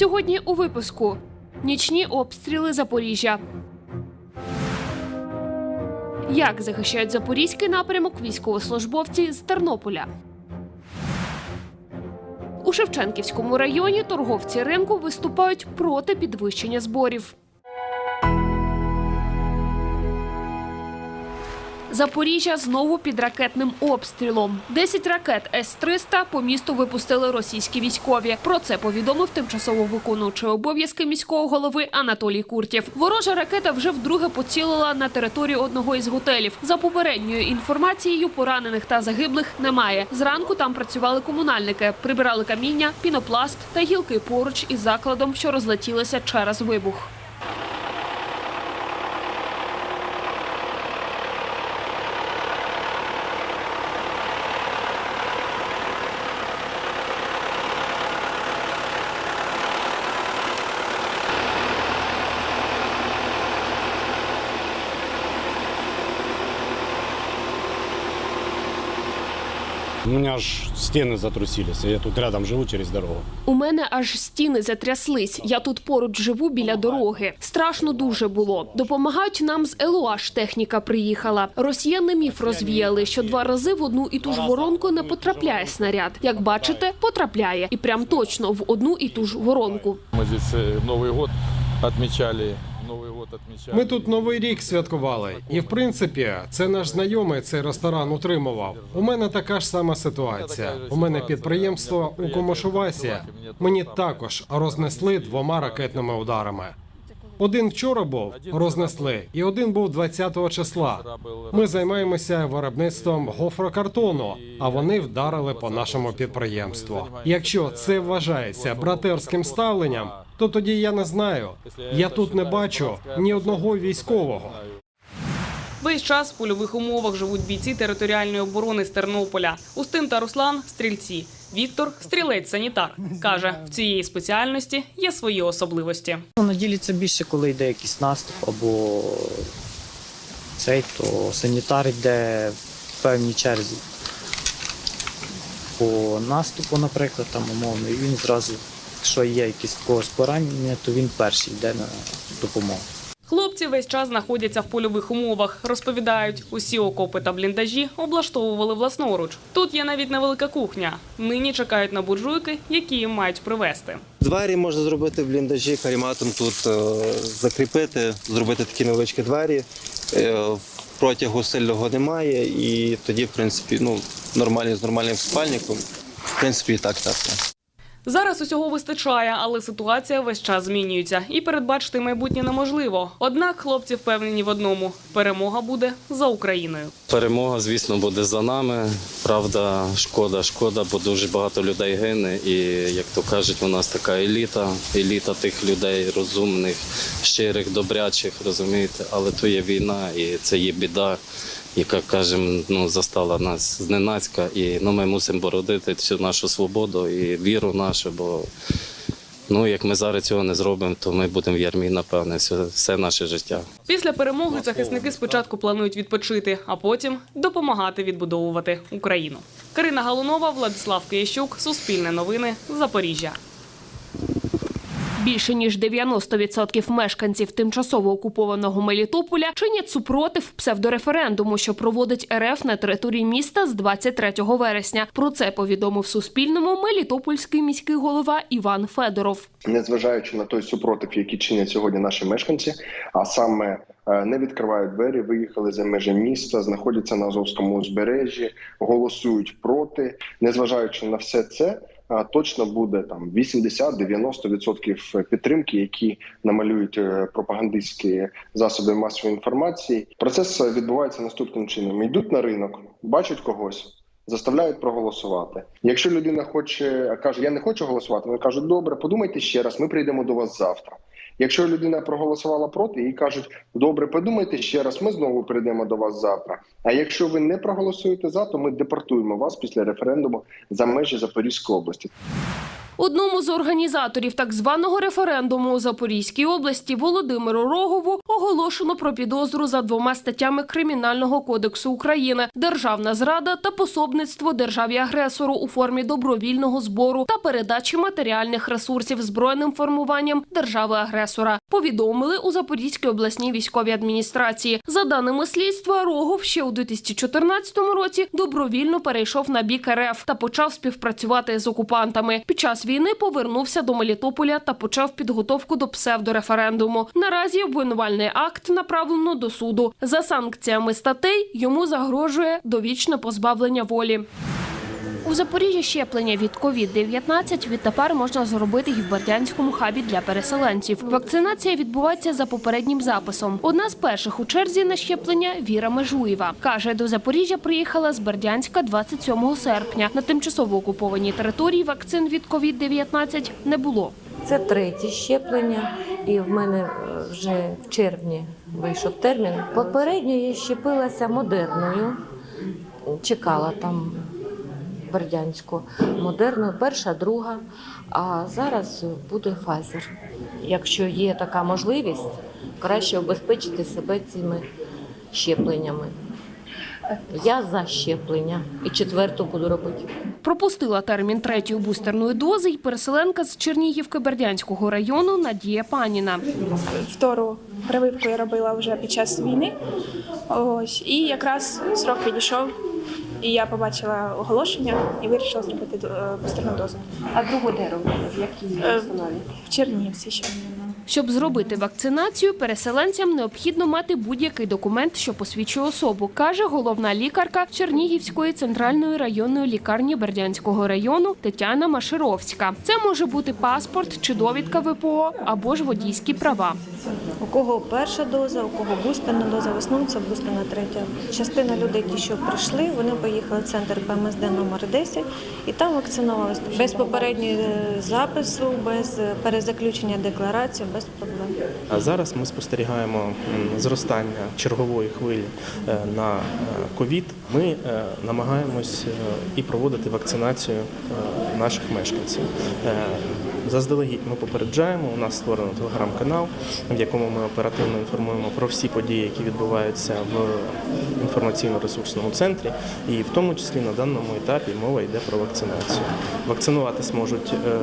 Сьогодні у випуску нічні обстріли Запоріжжя. Як захищають запорізький напрямок військовослужбовці з Тернополя? У Шевченківському районі торговці ринку виступають проти підвищення зборів. Запоріжжя знову під ракетним обстрілом. 10 ракет С-300 по місту випустили російські військові. Про це повідомив тимчасово виконуючий обов'язки міського голови Анатолій Куртєв. Ворожа ракета вже вдруге поцілила на територію одного із готелів. За попередньою інформацією, поранених та загиблих немає. Зранку там працювали комунальники, прибирали каміння, пінопласт та гілки поруч із закладом, що розлетілися через вибух. У меня аж стены затрусились. Я тут рядом живу через дорогу. У мене аж стіни затряслись. Я тут поруч живу біля дороги. Страшно дуже було. Допомагають нам з ЕЛОАШ техніка приїхала. Росіяни міф розвіяли, що два рази в одну і ту ж воронку не потрапляє снаряд. Як бачите, потрапляє і прям точно в одну і ту ж воронку. Мы здесь э, Новый год отмечали. Ми тут новий рік святкували, і в принципі, це наш знайомий цей ресторан утримував. У мене така ж сама ситуація. У мене підприємство у Комошувасі. Мені також рознесли двома ракетними ударами. Один вчора був рознесли, і один був 20-го числа. Ми займаємося виробництвом гофрокартону, а вони вдарили по нашому підприємству. Якщо це вважається братерським ставленням, то тоді я не знаю. Я тут не бачу ні одного військового. Весь час в польових умовах живуть бійці територіальної оборони з Тернополя. Устин та Руслан стрільці. Віктор стрілець-санітар. Каже, в цієї спеціальності є свої особливості. Воно ділиться більше, коли йде якийсь наступ або цей, то санітар йде в певній черзі. По наступу, наприклад, там умовно, і він зразу, якщо є якісь когось поранення, то він перший йде на допомогу. Хлопці весь час знаходяться в польових умовах. Розповідають, усі окопи та бліндажі облаштовували власноруч. Тут є навіть невелика кухня. Нині чекають на буржуйки, які їм мають привезти. Двері можна зробити в бліндажі, каріматом тут е, закріпити, зробити такі невеличкі двері. Е, Протягу сильного немає, і тоді, в принципі, ну, нормальні з нормальним спальником, в принципі, і так тепло. Зараз усього вистачає, але ситуація весь час змінюється, і передбачити майбутнє неможливо. Однак хлопці впевнені в одному: перемога буде за Україною. Перемога, звісно, буде за нами. Правда, шкода, шкода, бо дуже багато людей гине. І як то кажуть, у нас така еліта, еліта тих людей розумних, щирих, добрячих, розумієте. Але то є війна і це є біда, яка кажемо, ну застала нас зненацька. І ну ми мусимо бородити цю нашу свободу і віру нашу, бо. Ну, як ми зараз цього не зробимо, то ми будемо в ярмі, напевне, все, все наше життя. Після перемоги захисники спочатку планують відпочити, а потім допомагати відбудовувати Україну. Карина Галунова, Владислав Киящук, Суспільне новини, Запоріжжя. Більше ніж 90% мешканців тимчасово окупованого Мелітополя чинять супротив псевдореферендуму, що проводить РФ на території міста з 23 вересня. Про це повідомив Суспільному Мелітопольський міський голова Іван Федоров. незважаючи на той супротив, який чинять сьогодні наші мешканці, а саме е, не відкривають двері, виїхали за межі міста, знаходяться на Азовському узбережжі, голосують проти. Незважаючи на все це, точно буде там 80-90% підтримки, які намалюють е, пропагандистські засоби масової інформації. Процес е, відбувається наступним чином: йдуть на ринок, бачать когось. Заставляють проголосувати. Якщо людина хоче каже, я не хочу голосувати, вони кажуть, добре, подумайте ще раз, ми прийдемо до вас завтра. Якщо людина проголосувала проти, їй кажуть, добре, подумайте ще раз, ми знову прийдемо до вас завтра. А якщо ви не проголосуєте за, то ми депортуємо вас після референдуму за межі Запорізької області. Одному з організаторів так званого референдуму у Запорізькій області Володимиру Рогову оголошено про підозру за двома статтями Кримінального кодексу України: державна зрада та пособництво державі-агресору у формі добровільного збору та передачі матеріальних ресурсів збройним формуванням держави-агресора. Повідомили у Запорізькій обласній військовій адміністрації. За даними слідства, Рогов ще у 2014 році добровільно перейшов на бік РФ та почав співпрацювати з окупантами. Під час війни повернувся до Мелітополя та почав підготовку до псевдореферендуму. Наразі обвинувальний акт направлено до суду. За санкціями статей йому загрожує довічне позбавлення волі. У Запоріжжі щеплення від COVID-19 відтепер можна зробити і в Бердянському хабі для переселенців. Вакцинація відбувається за попереднім записом. Одна з перших у черзі на щеплення Віра Межуєва. Каже, до Запоріжжя приїхала з Бердянська 27 серпня. На тимчасово окупованій території вакцин від COVID-19 не було. Це третє щеплення, і в мене е, вже в червні вийшов термін. Попередньо я щепилася модерною, чекала там Бердянську модерною, перша, друга, а зараз буде Pfizer. Якщо є така можливість, краще обезпечити себе цими щепленнями. Я за щеплення і четверту буду робити. Пропустила термін третьої бустерної дози й переселенка з Чернігівки Бердянського району Надія Паніна. втору прививку я робила вже під час війни. Ось і якраз срок підійшов, і я побачила оголошення і вирішила зробити е, бустерну дозу. А другу де робили? В якій Е, В Чернігівці ще. Щоб зробити вакцинацію, переселенцям необхідно мати будь-який документ, що посвідчує особу, каже головна лікарка Чернігівської центральної районної лікарні Бердянського району Тетяна Машировська. Це може бути паспорт чи довідка ВПО або ж водійські права. У кого перша доза, у кого бустерна доза, в основному це бустерна третя. Частина людей, ті, що прийшли, вони поїхали в центр ПМСД номер 10 і там вакцинувалися без попереднього запису, без перезаключення декларації, без проблем. А зараз ми спостерігаємо зростання чергової хвилі е, на е, ковід. Ми е, намагаємось е, і проводити вакцинацію е, наших мешканців. Заздалегідь ми попереджаємо. У нас створено телеграм-канал, в якому ми оперативно інформуємо про всі події, які відбуваються в інформаційно-ресурсному центрі, і в тому числі на даному етапі мова йде про вакцинацію. Вакцинуватись можуть е,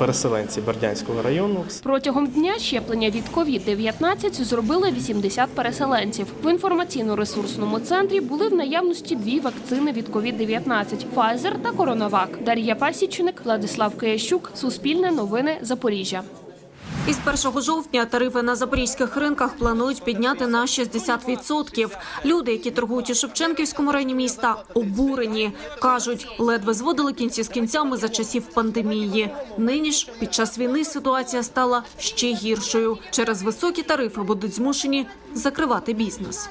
переселенці Бердянського району, Протягом дня щеплення від COVID-19 зробили 80 переселенців. В інформаційно-ресурсному центрі були в наявності дві вакцини від COVID-19 – Pfizer та Коронавак. Дар'я Пасічник, Владислав Киящук, Суспільне новини, Запоріжжя. Із 1 жовтня тарифи на запорізьких ринках планують підняти на 60%. Люди, які торгують у Шевченківському районі міста, обурені. Кажуть, ледве зводили кінці з кінцями за часів пандемії. Нині ж під час війни ситуація стала ще гіршою. Через високі тарифи будуть змушені закривати бізнес.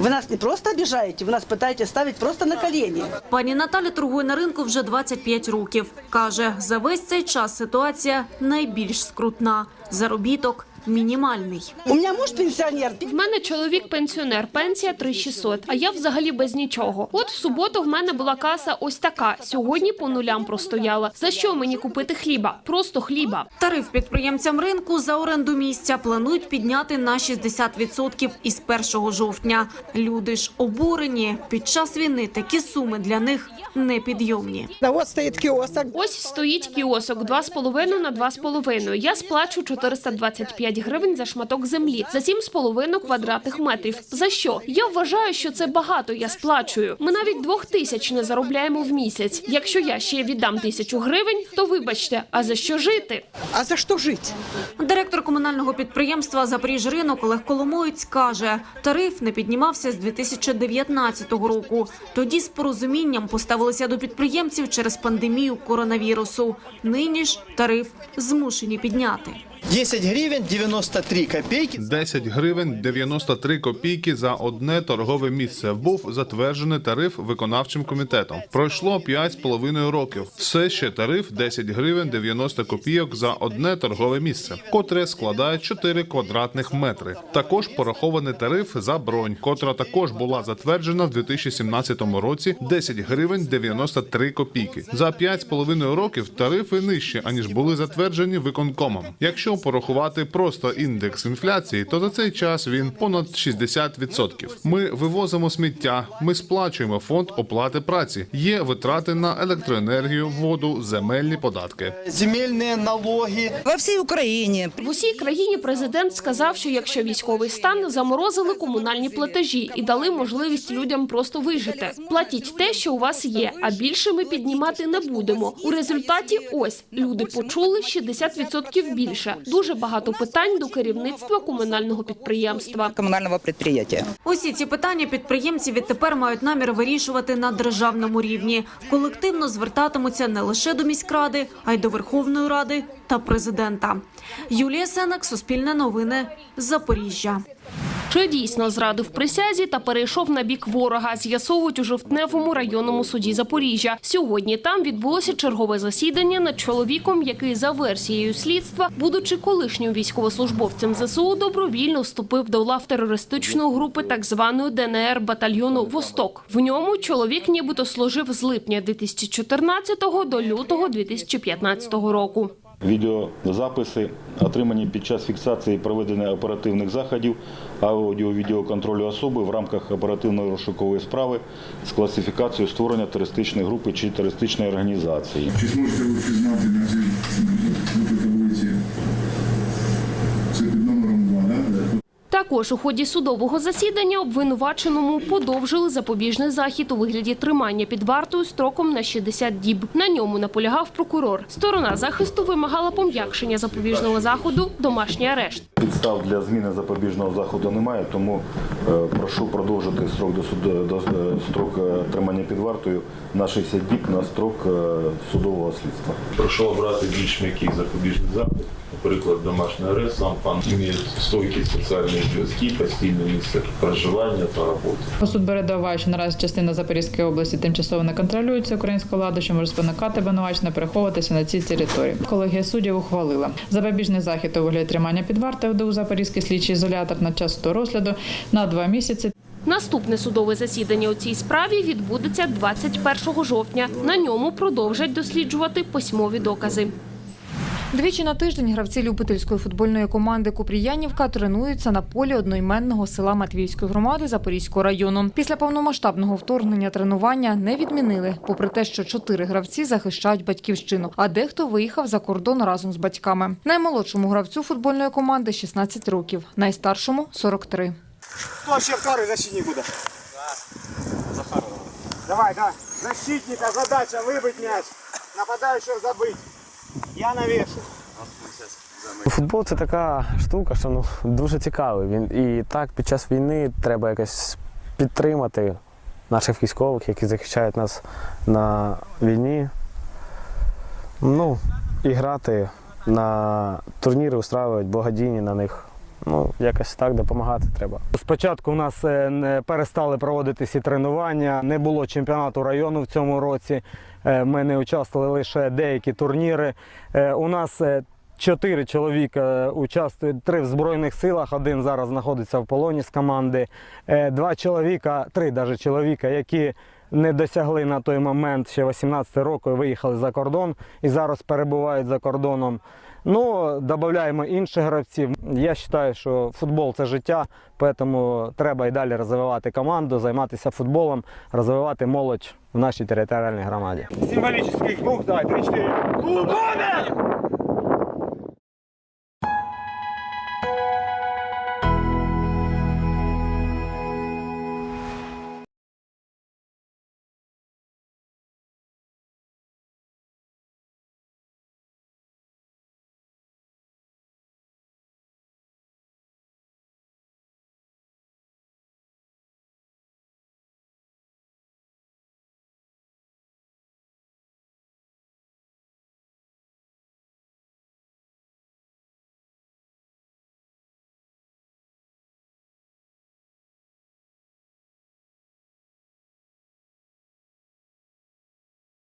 Ви нас не просто обіжаєте, ви нас питаєте ставити просто на колені. Пані Наталя торгує на ринку вже 25 років. Каже, за весь цей час ситуація найбільш скрутна. Заробіток мінімальний. У мене муж пенсіонер. В мене чоловік пенсіонер, пенсія 3600, а я взагалі без нічого. От в суботу в мене була каса ось така. Сьогодні по нулям простояла. За що мені купити хліба? Просто хліба. Тариф підприємцям ринку за оренду місця планують підняти на 60% із 1 жовтня. Люди ж обурені. Під час війни такі суми для них непідйомні. Ось стоїть кіосок. Ось стоїть кіосок 2,5 на 2,5. Я сплачу 425 гривень за шматок землі за 7,5 квадратних метрів. За що? Я вважаю, що це багато. Я сплачую. Ми навіть двох тисяч не заробляємо в місяць. Якщо я ще віддам тисячу гривень, то вибачте, а за що жити? А за що жити? Директор комунального підприємства «Запоріжринок» Олег Коломоєць каже, тариф не піднімався з 2019 року. Тоді з порозумінням поставилися до підприємців через пандемію коронавірусу. Нині ж тариф змушені підняти. 10 гривен 93 копейки. 10 гривень 93 копійки за одне торгове місце був затверджений тариф виконавчим комітетом. Пройшло 5,5 років. Все ще тариф 10 гривень 90 копійок за одне торгове місце, котре складає 4 квадратних метри. Також порахований тариф за бронь, котра також була затверджена в 2017 році 10 гривень 93 копійки. За 5,5 років тарифи нижчі, аніж були затверджені виконкомом. Якщо порахувати просто індекс інфляції, то за цей час він понад 60%. Ми вивозимо сміття, ми сплачуємо фонд оплати праці. Є витрати на електроенергію, воду, земельні податки. Земельные налоги. Во всей Украине. В усій країні президент сказав, що якщо військовий стан заморозили комунальні платежі і дали можливість людям просто вижити. Платіть те, що у вас є, а більше ми піднімати не будемо. У результаті ось люди почули 60% більше. Дуже багато питань до керівництва комунального підприємства. Комунального підприємства. Усі ці питання підприємці відтепер мають намір вирішувати на державному рівні. Колективно звертатимуться не лише до міськради, а й до Верховної Ради та президента. Юлія Сенак, Суспільне новини, Запоріжжя. Чи дійсно зрадив присязі та перейшов на бік ворога? З'ясовують у жовтневому районному суді Запоріжжя. Сьогодні там відбулося чергове засідання над чоловіком, який за версією слідства, будучи колишнім військовослужбовцем ЗСУ, добровільно вступив до лав терористичної групи так званої ДНР батальйону Восток. В ньому чоловік нібито служив з липня 2014 до лютого 2015 року. Відеозаписи отримані під час фіксації проведення оперативних заходів, аудіо-відеоконтролю особи в рамках оперативної розшукової справи з класифікацією створення терористичної групи чи терористичної організації. Чи зможете ви пізнати на цій на таблиці? Це під номером 2, так? Також у ході судового засідання обвинуваченому подовжили запобіжний захід у вигляді тримання під вартою строком на 60 діб. На ньому наполягав прокурор. Сторона захисту вимагала пом'якшення запобіжного заходу домашній арешт. Підстав для зміни запобіжного заходу немає, тому е, прошу продовжити строк до суду до е, строк е, тримання під вартою на 60 діб на строк судового слідства. Прошу обрати більш м'який запобіжний захід, наприклад, домашній арест. Сам пан має стойкі соціальні зв'язки, постійне місце проживання та роботи. Суд бере до уваги, що наразі частина Запорізької області тимчасово не контролюється українською владою, що може спонукати обвинувачення переховуватися на цій території. Колегія суддів ухвалила запобіжний захід у вигляді тримання під вартою у Запорізький слідчий ізолятор на час розгляду на два місяці. Наступне судове засідання у цій справі відбудеться 21 жовтня. На ньому продовжать досліджувати письмові докази. Двічі на тиждень гравці Любительської футбольної команди Купріянівка тренуються на полі одноіменного села Матвіївської громади Запорізького району. Після повномасштабного вторгнення тренування не відмінили, попри те, що чотири гравці захищають батьківщину, а дехто виїхав за кордон разом з батьками. Наймолодшому гравцю футбольної команди 16 років, найстаршому 43. Хто ще второй защитник буде? Захаров. Давай, да. Защитника задача вибити м'яч. Нападаючого забити. Я навішу. Футбол це така штука, що ну дуже цікавий. Він і так під час війни треба якось підтримати наших військових, які захищають нас на війні. Ну, і грати на турніри, устраювати благодійні на них. Ну, якось так допомагати треба. Спочатку у нас е, перестали проводитися тренування, не було чемпіонату району в цьому році. Е, Ми не участвували лише деякі турніри. Е, У нас чотири чоловіка участвують, три в Збройних силах, один зараз знаходиться в полоні з команди. Два чоловіка, три навіть чоловіка, які не досягли на той момент ще 18 років, і виїхали за кордон і зараз перебувають за кордоном. Ну, додаємо інших гравців. Я вважаю, що футбол це життя, тому треба і далі розвивати команду, займатися футболом, розвивати молодь в нашій територіальній громаді. Символічний круг, давай, 3-4. Клубоне!